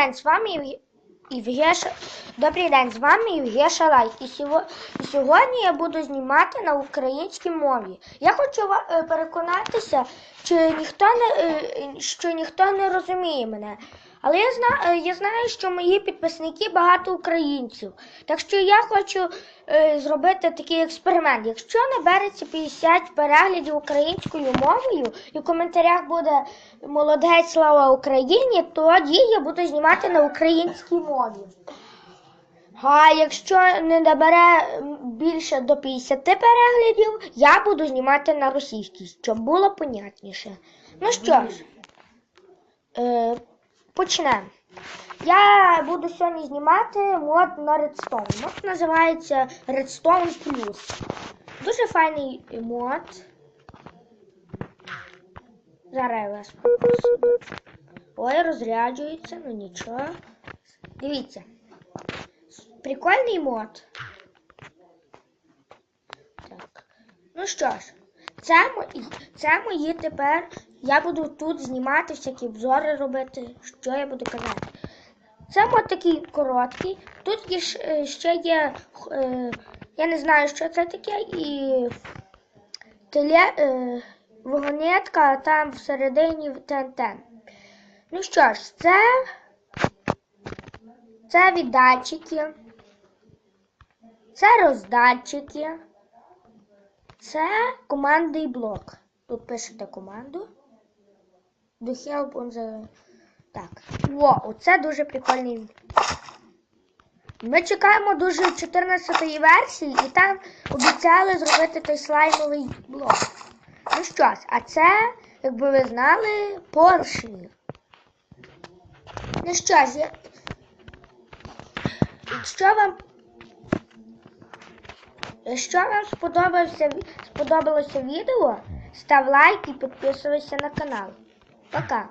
день, з вами Євге- Євгеша. Добрий день, з вами Євгеша Лайк. І, сього- сьогодні я буду знімати на українській мові. Я хочу е, переконатися, чи ніхто не, е, що ніхто не розуміє мене. Але я знаю, я знаю, що мої підписники багато українців. Так що я хочу е, зробити такий експеримент. Якщо набереться 50 переглядів українською мовою і в коментарях буде молодець слава Україні, тоді я буду знімати на українській мові. А якщо не набере більше до 50 переглядів, я буду знімати на російській, щоб було понятніше. Ну що ж, е, почнемо. Я буду сьогодні знімати мод на Redstone. Мод називається Redstone Plus. Дуже файний мод. Зараз я вас. Ой, розряджується, ну нічого. Дивіться. Прикольний мод. Так. Ну що ж, це, мої, це мої тепер. Я буду тут знімати всякі обзори робити. Що я буду казати? Це мод такий короткий. Тут є, е, ще є. Е, я не знаю, що це таке, і теле, е, вагонетка, а там всередині ТНТ. Ну що ж, це. Це віддатчики. Це роздатчики. Це командний блок. Тут пишете команду. Do help on the... Так. Во, оце дуже прикольний. Ми чекаємо дуже 14-ї версії, і там обіцяли зробити той слаймовий блок. Ну що ж, а це, якби ви знали, поршні. Ну що ж, я... Якщо вам Якщо вам сподобався, сподобалося відео, став лайк і підписуйся на канал. Пока!